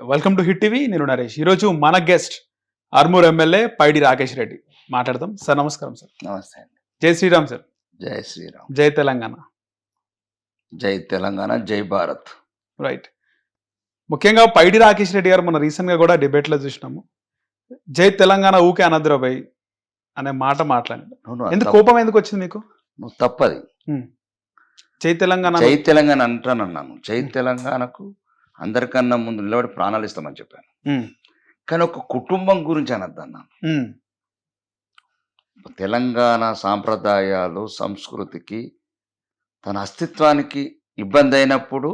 Welcome to hit TV నేను నరేష్. ఈరోజు మన గెస్ట్ ఆర్మూర్ ఎమ్మెల్యే పైడి రాకేష్ రెడ్డి మాట్లాడదాం. సార్ నమస్కారం సార్. నమస్తే అండి. జై శ్రీరామ్ సార్. జై శ్రీరామ్. జై తెలంగాణ. జై తెలంగాణ జై భారత్. రైట్ ముఖ్యంగా పైడి రాకేష్ రెడ్డి గారు మన రీసెంట్గా కూడా డిబేట్లో చూసినాము. జై తెలంగాణ ఊకే అనద్రబాయ్ అనే మాట నువ్వు ఎందుకు కోపం ఎందుకు వచ్చింది మీకు? నువ్వు తప్పది. జై తెలంగాణ జై తెలంగాణ అంటానన్నాను. జై తెలంగాణకు అందరికన్నా ముందు నిలబడి ప్రాణాలు ఇస్తామని చెప్పాను. కానీ ఒక కుటుంబం గురించి అనద్దన్నాను ఉమ్, తెలంగాణ సాంప్రదాయాలు సంస్కృతికి తన అస్తిత్వానికి ఇబ్బంది అయినప్పుడు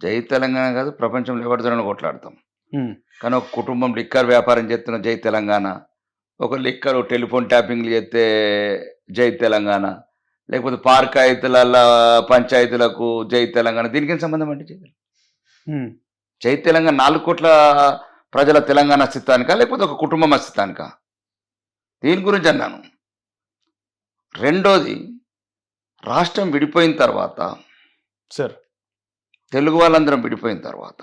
జై తెలంగాణ కాదు ప్రపంచంలో ఎవరితోనైనా కొట్లాడతాం. కానీ ఒక కుటుంబం లిక్కర్ వ్యాపారం చేస్తున్న జై తెలంగాణ ఒక లిక్కర్ టెలిఫోన్ ట్యాపింగ్లు చేస్తే జై తెలంగాణ లేకపోతే పార్కాయితుల పంచాయతీలకు జై తెలంగాణ దీనికి ఏం సంబంధం అండి జై తెలంగాణ? నాలుగు కోట్ల ప్రజల తెలంగాణ అస్తిత్వానికా లేకపోతే ఒక కుటుంబం అస్తిత్వానికా దీని గురించి అన్నాను. రెండోది రాష్ట్రం విడిపోయిన తర్వాత సార్. తెలుగు వాళ్ళందరం విడిపోయిన తర్వాత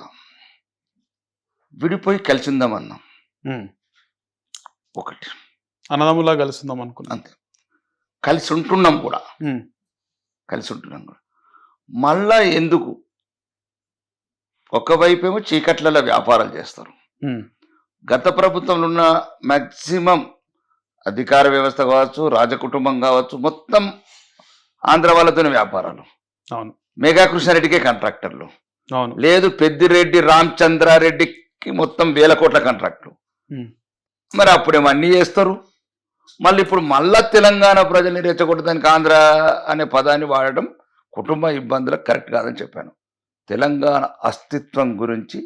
విడిపోయి కలిసి ఉందామన్నాం ఉమ్, ఒకటి. అన్నదమ్ములా కలుస్తుందాం అనుకున్నాను అంతే. కలిసి ఉంటున్నాం కూడా. కలిసి ఉంటున్నాం కూడా. మళ్ళా ఎందుకు ఒకవైపు ఏమో చీకట్లలో వ్యాపారాలు చేస్తారు. గత ప్రభుత్వంలో ఉన్న మ్యాక్సిమం అధికార వ్యవస్థ కావచ్చు రాజకుటుంబం కావచ్చు మొత్తం ఆంధ్ర వాళ్ళతోనే వ్యాపారాలు. అవును. మేఘా కృష్ణారెడ్డికే కాంట్రాక్టర్లు. అవును. లేదు పెద్దిరెడ్డి రామచంద్రారెడ్డికి మొత్తం వేల కోట్ల కాంట్రాక్టులు ఉమ్, మరి అప్పుడేమో అన్నీ చేస్తారు. మళ్ళీ ఇప్పుడు మళ్ళా తెలంగాణ ప్రజల్ని రెచ్చగొట్టడానికి ఆంధ్ర అనే పదాన్ని వాడడం కుటుంబ ఇబ్బందులకు కరెక్ట్ కాదని చెప్పాను. తెలంగాణ అస్తిత్వం గురించి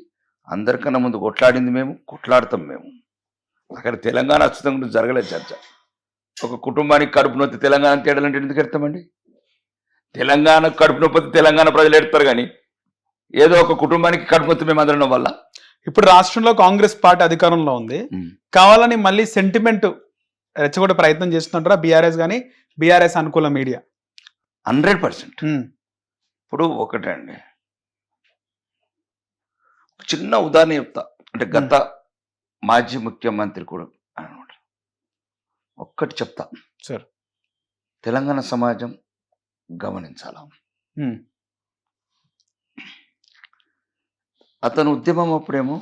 అందరికన్నా ముందు కొట్లాడింది మేము కొట్లాడతాం మేము. అక్కడ తెలంగాణ అస్తిత్వం గురించి జరగలేదు చర్చ. ఒక కుటుంబానికి కడుపు నొప్పి తెలంగాణ తేడాలంటే ఎందుకు ఎడతామండి? తెలంగాణ కడుపు నొప్పి తెలంగాణ ప్రజలు ఎడతారు కానీ ఏదో ఒక కుటుంబానికి కడుపు నొప్పి మేము అందడం వల్ల. ఇప్పుడు రాష్ట్రంలో కాంగ్రెస్ పార్టీ అధికారంలో ఉంది. కావాలని మళ్ళీ సెంటిమెంట్ రెచ్చగొట్టే ప్రయత్నం చేస్తుంటారా బీఆర్ఎస్ కానీ బీఆర్ఎస్ అనుకూల మీడియా హండ్రెడ్ పర్సెంట్. ఇప్పుడు ఒకటే అండి ఒక చిన్న ఉదాహరణ చెప్తా. అంటే గత మాజీ ముఖ్యమంత్రి కూడా అనమాట. ఒక్కటి చెప్తా. సార్. తెలంగాణ సమాజం గమనించాల? అతను ఉద్యమం అప్పుడేమో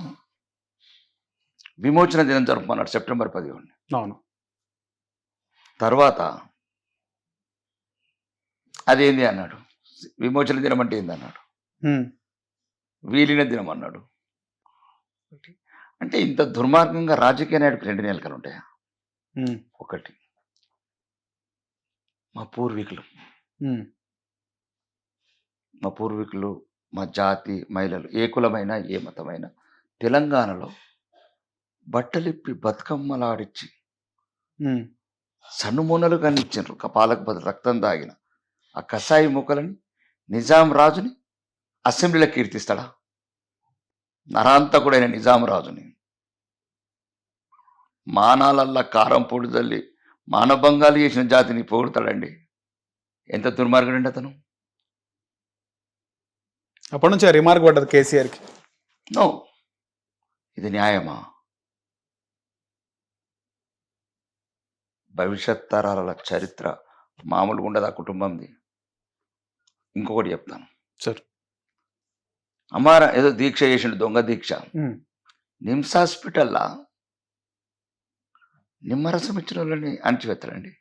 విమోచన దినం జరుపుకున్నాడు సెప్టెంబర్ పదిహేను అవును. తర్వాత అదేంది అన్నాడు? విమోచన దినం అంటే ఏంది అన్నాడు? వీలిన దినం అన్నాడు. అంటే ఇంత దుర్మార్గంగా రాజకీయ నాయకుడికి రెండు నెలకలు ఉంటాయా? ఒకటి. మా పూర్వీకులు. మా పూర్వీకులు మా జాతి మహిళలు ఏ కులమైన ఏ మతమైన తెలంగాణలో బట్టలిప్పి బతుకమ్మలాడిచ్చి సన్నుమూనలు కనిచ్చిండ్రు కపాలకు బదులు రక్తం దాగిన ఆ కసాయి ముక్కలని నిజాం రాజుని అసెంబ్లీలో కీర్తిస్తాడా? నరాంతకుడైన నిజాం రాజుని మానాలల్లా కారం పొడి తల్లి మానభంగాలు చేసిన జాతిని పొగుడతాడండి. ఎంత దుర్మార్గుడండి అతను? అప్పటి నుంచి రిమార్క్ పడ్డది కేసీఆర్కి నో ఇది న్యాయమా? భవిష్యత్ తరాల చరిత్ర మామూలుగా ఉండదు ఆ కుటుంబంది. ఇంకొకటి చెప్తాను. సార్. అమ్మార ఏదో దీక్ష చేసిండు దొంగ దీక్ష. నిమ్స్ హాస్పిటల్లా? నిమ్మరసం ఇచ్చిన వాళ్ళని అణచివేస్తారండి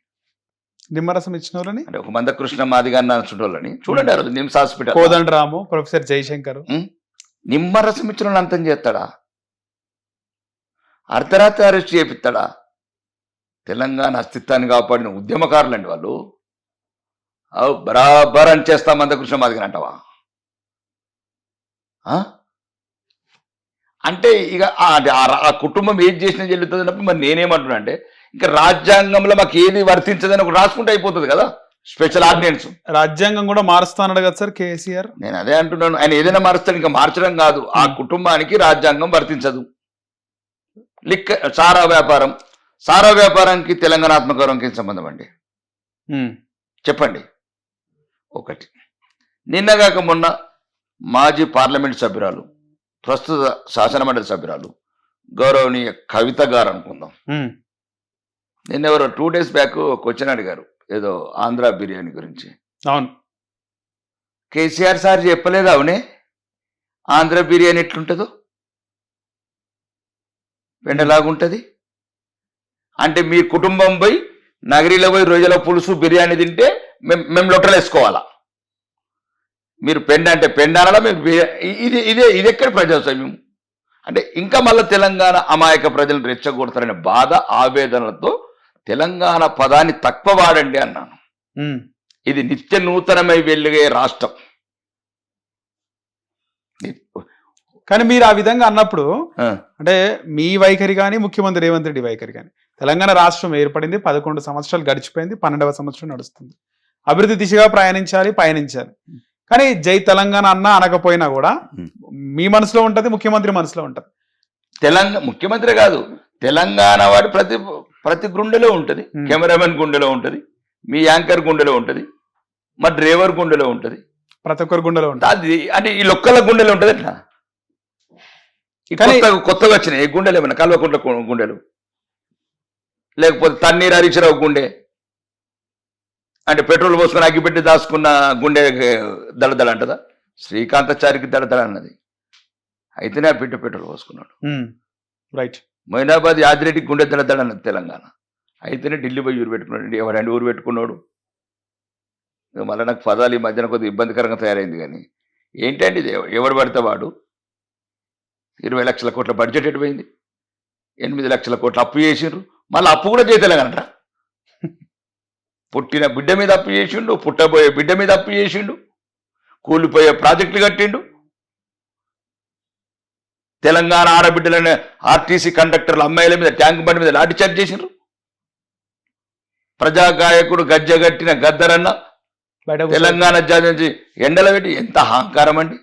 నిమ్మరసం ఇచ్చిన వాళ్ళని అంటే ఒక మందకృష్ణ మాదిగా అన్న వాళ్ళని చూడండి ఆ రోజు NIMS hospital. Kodandaram professor Jayashankar. నిమ్మరసం ఇచ్చిన వాళ్ళని అంతం చేస్తాడా? అర్ధరాత్రి అరెస్ట్ చేపిస్తాడా? తెలంగాణ అస్తిత్వాన్ని కాపాడిన ఉద్యమకారులండి వాళ్ళు. బరాబర్ అని చేస్తా మందకృష్ణ మాదిగా అంటావా? అంటే ఇక ఆ- కుటుంబం ఏది చేసినా చెల్లుతుంది అన్నప్పుడు మరి నేనేమంటున్నా అంటే ఇంకా రాజ్యాంగంలో మాకు ఏది వర్తించదని ఒక రాసుకుంటే అయిపోతుంది కదా? స్పెషల్ ఆర్డినెన్స్ రాజ్యాంగం కూడా మారుస్తానడు కదా సార్ కేసీఆర్? నేను అదే అంటున్నాను. ఆయన ఏదైనా మారుస్తాడు ఇంకా మార్చడం కాదు. ఆ కుటుంబానికి రాజ్యాంగం వర్తించదు. లిక్క సారా వ్యాపారం. సారా వ్యాపారానికి తెలంగాణ ఆత్మగౌరవంకి ఏం సంబంధం అండి? ఉమ్, చెప్పండి. ఒకటి. నిన్నగాక మొన్న మాజీ పార్లమెంట్ సభ్యురాలు ప్రస్తుత శాసనమండలి సభ్యురాలు గౌరవనీయ కవిత గారు అనుకుందాం. నిన్న ఎవరో టూ డేస్ బ్యాక్ క్వశ్చన్ అడిగారు ఏదో ఆంధ్ర బిర్యానీ గురించి. అవును. కేసీఆర్ సార్ చెప్పలేదు అవునే? ఆంధ్ర బిర్యానీ ఎట్లుంటుందో? వెండలాగుంటుంది? అంటే మీ కుటుంబం పోయి నగరిలో పోయి రోజుల పులుసు బిర్యానీ తింటే మేము మేము లొట్టలు వేసుకోవాలా మీరు పెండ అంటే బిర్యా- ఇ- ఇది ఇదే ఇది ఎక్కడ ప్రజాస్వామ్యం? అంటే ఇంకా మళ్ళీ తెలంగాణ అమాయక ప్రజలను రెచ్చగొడతారనే బాధ ఆవేదనలతో తెలంగాణ పదాన్ని తక్కువ వాడండి అన్నాను ఇది నిత్య నూతనమై వెలుగే రాష్ట్రం. కానీ మీరు ఆ విధంగా అన్నప్పుడు అంటే మీ వైఖరి కానీ ముఖ్యమంత్రి రేవంత్ రెడ్డి వైఖరి కానీ తెలంగాణ రాష్ట్రం ఏర్పడింది పదకొండు సంవత్సరాలు గడిచిపోయింది పన్నెండవ సంవత్సరం నడుస్తుంది. అభివృద్ధి దిశగా ప్రయాణించాలి పయనించాలి. కానీ జై తెలంగాణ అన్న అనకపోయినా కూడా. మీ మనసులో ఉంటది ముఖ్యమంత్రి మనసులో ఉంటది. తెలంగాణ ముఖ్యమంత్రి కాదు తెలంగాణ వాడు ప్రతి ప్రతి గుండెలో ఉంటది. కెమెరామెన్ గుండెలో ఉంటది మీ యాంకర్ గుండెలో ఉంటది మా డ్రైవర్ గుండెలో ఉంటది. ప్రతి ఒక్కరి గుండెలో ఉంటది. అది అంటే ఈ లొక్కల గుండెలో ఉంటది ఎట్లా? కొత్తగా కొత్తగా వచ్చినాయి గుండెలు ఏమైనా కల్వకుంట్ల గుండెలు? లేకపోతే తన్నీరు హరీశ్రావు గుండె? అంటే పెట్రోల్ పోసుకొని అగ్గిపెట్టి దాచుకున్న గుండె దళదళ అంటదా? శ్రీకాంతాచారికి దళదళ అన్నది. అయితేనే ఆ బిడ్డ పెట్రోల్ పోసుకున్నాడు. రైట్. మొయినాబాద్ యాదిరెడ్డి గుండె దళదళ అన్నది తెలంగాణ. అయితేనే ఢిల్లీ పోయి ఊరు పెట్టుకున్నాడు. ఎవరండి ఊరు పెట్టుకున్నాడు? మళ్ళీ నాకు పదాలు ఈ మధ్యన కొద్దిగా ఇబ్బందికరంగా తయారైంది కానీ ఏంటండి ఇది? ఎవ- ఎవడు పడితే వాడు? ఇరవై లక్షల కోట్ల బడ్జెట్ ఎటుపోయింది? ఎనిమిది లక్షల కోట్ల అప్పు చేసిండ్రు. మళ్ళీ అప్పు కూడా చేయతలేగనట పుట్టిన బిడ్డ మీద అప్పు చేసిండు పుట్టబోయే బిడ్డ మీద అప్పు చేసిండు కూలిపోయే ప్రాజెక్టులు కట్టిండు. తెలంగాణ ఆడబిడ్డలనే ఆర్టీసీ కండక్టర్ల అమ్మాయిల మీద ట్యాంక్ బండి మీద లాఠీ చార్జ్ చేసిండ్రు. ప్రజా గాయకుడు గజ్జగట్టిన గద్దరన్న తెలంగాణ నుంచి ఎండల పెట్టి ఎంత అహంకారం అండి.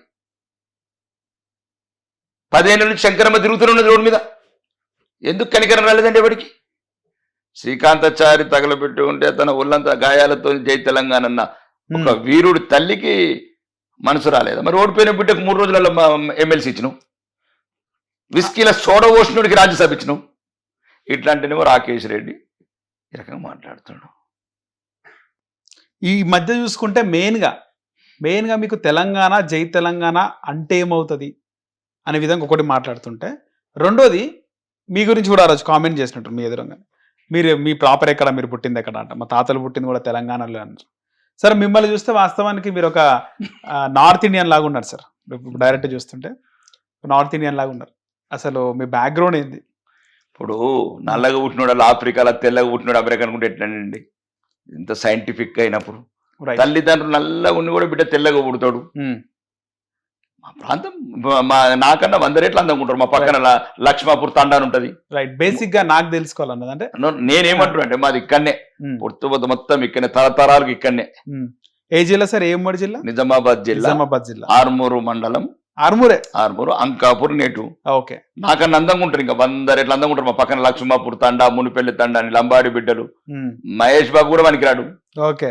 పదేళ్ళ నుంచి శంకరమ్మ తిరుగుతున్నది రోడ్డు మీద. ఎందుకు కనికరం రాలేదండి ఎవరికి? శ్రీకాంతాచారి తగలబెట్టి ఉంటే తన ఒళ్ళంతా గాయాలతో జై తెలంగాణ అన్న ఒక వీరుడు తల్లికి మనసు రాలేదా? మరి ఓడిపోయిన బిడ్డకు మూడు రోజులలో ఎమ్మెల్సీ ఇచ్చినావు విస్కీల సోడ పోషణుడికి రాజ్యసభ ఇచ్చినావు ఇట్లాంటినేమో రాకేష్ రెడ్డి ఈ రకంగా మాట్లాడుతున్నాడు. ఈ మధ్య చూసుకుంటే మెయిన్గా మెయిన్గా మీకు తెలంగాణ జై తెలంగాణ అంటే ఏమవుతుంది? అనే విధంగా ఒకటి మాట్లాడుతుంటే రెండోది మీ గురించి కూడా ఆ రోజు కామెంట్ చేసినట్టు మీ ఎదురుగా మీరు మీ ప్రాపర్ ఎక్కడ? మీరు పుట్టింది ఎక్కడ? అంట. మా తాతలు పుట్టింది కూడా తెలంగాణలో అన్నారు సార్ మిమ్మల్ని చూస్తే వాస్తవానికి మీరు ఒక నార్త్ ఇండియన్ లాగా ఉన్నారు సార్. డైరెక్ట్ చూస్తుంటే నార్త్ ఇండియన్ లాగా ఉన్నారు. అసలు మీ బ్యాక్గ్రౌండ్ ఏంది? ఇప్పుడు నల్లగా పుట్టినోడు అలా ఆఫ్రికాలో తెల్లగా పుట్టినోడు అమెరికా అనుకుంటే ఎట్లండి ఇంత సైంటిఫిక్ అయినప్పుడు. తల్లిదండ్రులు నల్లగా ఉండి కూడా బిడ్డ తెల్లగా పుడతాడు. మా ప్రాంతం మా- నాకన్నా వంద రేట్లు అందంగా మా పక్కన లక్ష్మాపూర్ తండా ఉంటది. రైట్ బేసిక్గా నాకు తెలుసుకోవాలన్నది. అంటే నేనేమంటున్నా అంటే మాది ఇక్కడనే. ఉమ్, పుట్టుబద్ద మొత్తం ఇక్కడనే తరతరాలకు ఇక్కడనే. ఉమ్. ఏ జిల్లా సార్? ఏ ఉమ్మడి జిల్లా? నిజామాబాద్ జిల్లా. నిజామాబాద్ జిల్లా. ఆర్మూరు మండలం. ఆర్మూరే? ఆర్మూరు అంకాపూర్ నేటు ఓకే. నాకన్నా అందంగా ఉంటారు ఇంకా. వంద రేట్లు అందంగా ఉంటారు మా పక్కన లక్ష్మాపూర్ తండా మునిపెల్లి తండా అని లంబాడి బిడ్డలు. ఉమ్, మహేష్ బాబు కూడా పనికిరాడు. ఓకే.